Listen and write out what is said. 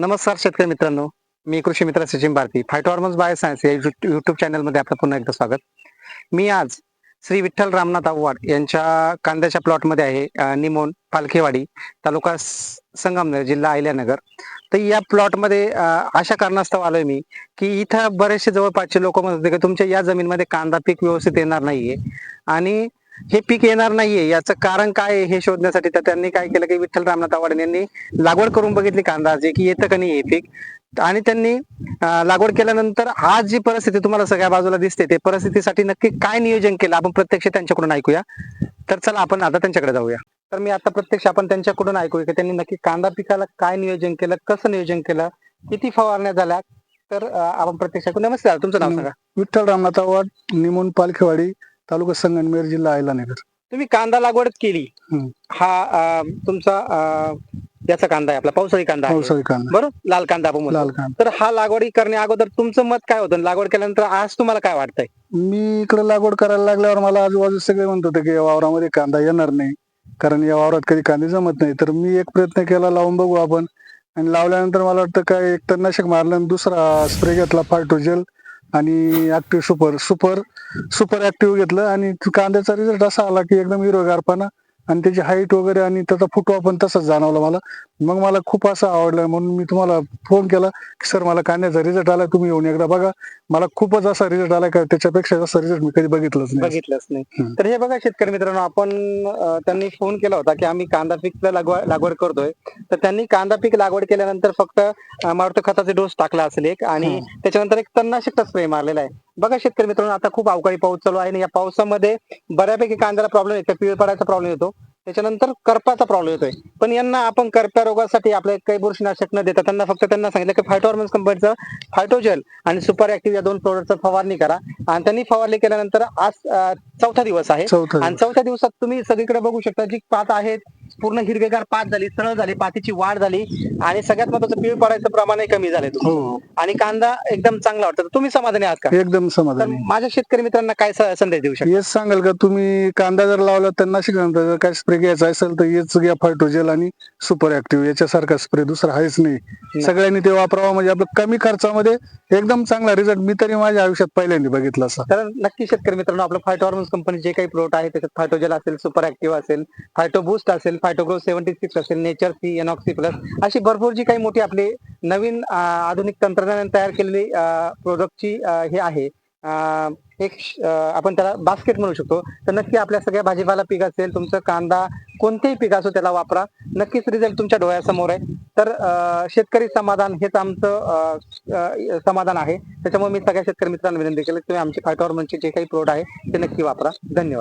नमस्कार शेतकरी मित्रांनो. मी कृषी मित्र Sachin Bharati phyto hormones bio science या युट्यूब चॅनलमध्ये आपलं पुन्हा एकदा स्वागत. मी आज श्री विठ्ठल रामनाथ आव्हाड यांच्या कांद्याच्या प्लॉटमध्ये आहे निमोन पालखेवाडी तालुका संगमनगर संगमनेर जिल्हा अहिल्यानगर. तर या प्लॉटमध्ये अशा कारणास्तव आलोय मी की इथं बरेचसे जवळपासचे लोक म्हणत होते की तुमच्या या जमीनमध्ये कांदा पीक व्यवस्थित येणार नाहीये. आणि हे पीक येणार नाहीये. याचं कारण काय हे शोधण्यासाठी? तर त्यांनी काय केलं की विठ्ठल रामनाथ आव्हाड यांनी लागवड करून बघितली कांदाची की येतं का नाही हे पीक? आणि त्यांनी लागवड केल्यानंतर आज जी परिस्थिती तुम्हाला सगळ्या बाजूला दिसते ते परिस्थितीसाठी नक्की काय नियोजन केलं? आपण प्रत्यक्ष त्यांच्याकडून ऐकूया. तर चला आपण आता त्यांच्याकडे जाऊया. तर मी आता प्रत्यक्ष आपण त्यांच्याकडून ऐकूया की त्यांनी नक्की कांदा पिकाला काय नियोजन केलं कसं नियोजन केलं किती फवारण्या झाल्या? तर आपण प्रत्यक्ष ऐकू. नमस्कार तुमचं नाव सांगा. विठ्ठल रामनाथ आव्हाड निमोन पालखेवाडी तालुका संगमनेर जिल्हा अहिलानगर तुम्ही कांदा लागवड केली. हम्म. हा अं, तुमचा अं, याचा कांदा आहे आपला पावसाळी कांदा आहे. पावसाळी कांदा. बरोबर लाल कांदा आपण म्हणतो. लाल कांदा. तर हा लागवडी करण्या अगोदर तुमचं मत काय होतं? लागवड केल्यानंतर आज तुम्हाला काय वाटतंय? मी इकडे लागवड करायला लागल्यावर मला आजूबाजू सगळे म्हणत होते की या वावरामध्ये कांदा येणार नाही. कारण या वावरात कधी कांदे जमत नाही. तर मी एक प्रयत्न केला लावून बघू आपण. आणि लावल्यानंतर मला वाटतं काय एक तणनाशक मारलं आणि दुसरा स्प्रे घेतला फायटोजेल. आणि active super super super active घेतलं आणि कांद्याचा रिझल्ट असा आला की एकदम हिरोगारपणा आणि त्याची हाईट वगैरे आणि त्याचा फुटवा पण तसाच जाणवला मला. मग मला खूप असं आवडलं. म्हणून मी तुम्हाला फोन केला की सर मला कांद्याचा रिझल्ट आला तुम्ही येऊन एकदा बघा. मला खूपच असा रिझल्ट आला का त्याच्यापेक्षा जास्त रिझल्ट मी कधी बघितलंच नाही. बघितलंच नाही. तर हे बघा शेतकरी मित्रांनो आपण त्यांनी फोन केला होता की आम्ही कांदा पीक लागवड करतोय. तर त्यांनी कांदा पीक लागवड केल्यानंतर फक्त मारुती खताचे डोस टाकला असेल एक आणि. त्याच्यानंतर एक तणनाशकचा स्प्रे मारलेला आहे. बघा शेतकरी मित्रांनो आता खूप अवकाळी पाऊस चालू आहे आणि या पावसामध्ये बऱ्यापैकी कांद्याला प्रॉब्लेम येतो पिवळ पडायचा प्रॉब्लेम येतो. त्याच्यानंतर करपाचा प्रॉब्लेम येतोय. पण यांना आपण करप्या रोगासाठी आपले काही बुरशीनाशक न देता त्यांना फक्त त्यांना सांगितलं की फायटोहॉर्मोन्स कंपनीचं फायटोजेल आणि सुपर ऍक्टिव्ह या दोन प्रोडक्टचा फवारणी करा. आणि त्यांनी फवारणी केल्यानंतर आज चौथा दिवस आहे. आणि चौथ्या दिवसात तुम्ही सगळीकडे बघू शकता जी पात आहे पूर्ण हिरवेगार पात झाली सरळ झाली पातीची वाढ झाली आणि सगळ्यात महत्वाचं पिळ पडायचं प्रमाणही कमी तुमचं. हो. आणि कांदा एकदम चांगला वाटतो. तुम्ही समाधानी आहात का? एकदम समाधानी. माझ्या शेतकरी मित्रांना काय संदेश देऊ शकता? हेच सांगाल का तुम्ही कांदा जर लावला तर नाशिक काय स्प्रे घ्यायचा असेल तर हेच घ्या फायटोजेल आणि सुपर ऍक्टिव्ह याच्यासारखा स्प्रे दुसरा आहेच नाही. सगळ्यांनी ते वापरावं. म्हणजे आपलं कमी खर्चामध्ये एकदम चांगला रिझल्ट मी तरी माझ्या आयुष्यात पहिल्यांदा बघितला असा. तर नक्की शेतकरी मित्रांनो आपलं फायटो हॉर्मोन्स कंपनी जे काही प्रोडक्ट आहे त्याच्यात फायटोजेल असेल सुपर ऍक्टिव्ह असेल फायटो बूस्ट असेल फायटोग्रो सेव्हन्टी सिक्स असेल नेचर सी एनॉक्सी प्लस अशी भरपूर जी काही मोठी आपली नवीन आधुनिक तंत्रज्ञान तयार केलेली प्रोडक्टची हे आहे. एक आपण त्याला बास्केट म्हणू शकतो. तर नक्की आपल्या सगळ्या भाजीपाला पीक असेल तुमचं कांदा कोणतेही पीक असो त्याला वापरा. नक्कीच रिझल्ट तुमच्या डोळ्यासमोर आहे. तर शेतकरी समाधान हेच आमचं समाधान आहे. त्याच्यामुळे मी सगळ्या शेतकरी मित्रांना विनंती केली तुम्ही आमचे फायटॉर्मनचे म्हणजे जे काही प्रोडक्ट आहे ते नक्की वापरा. धन्यवाद.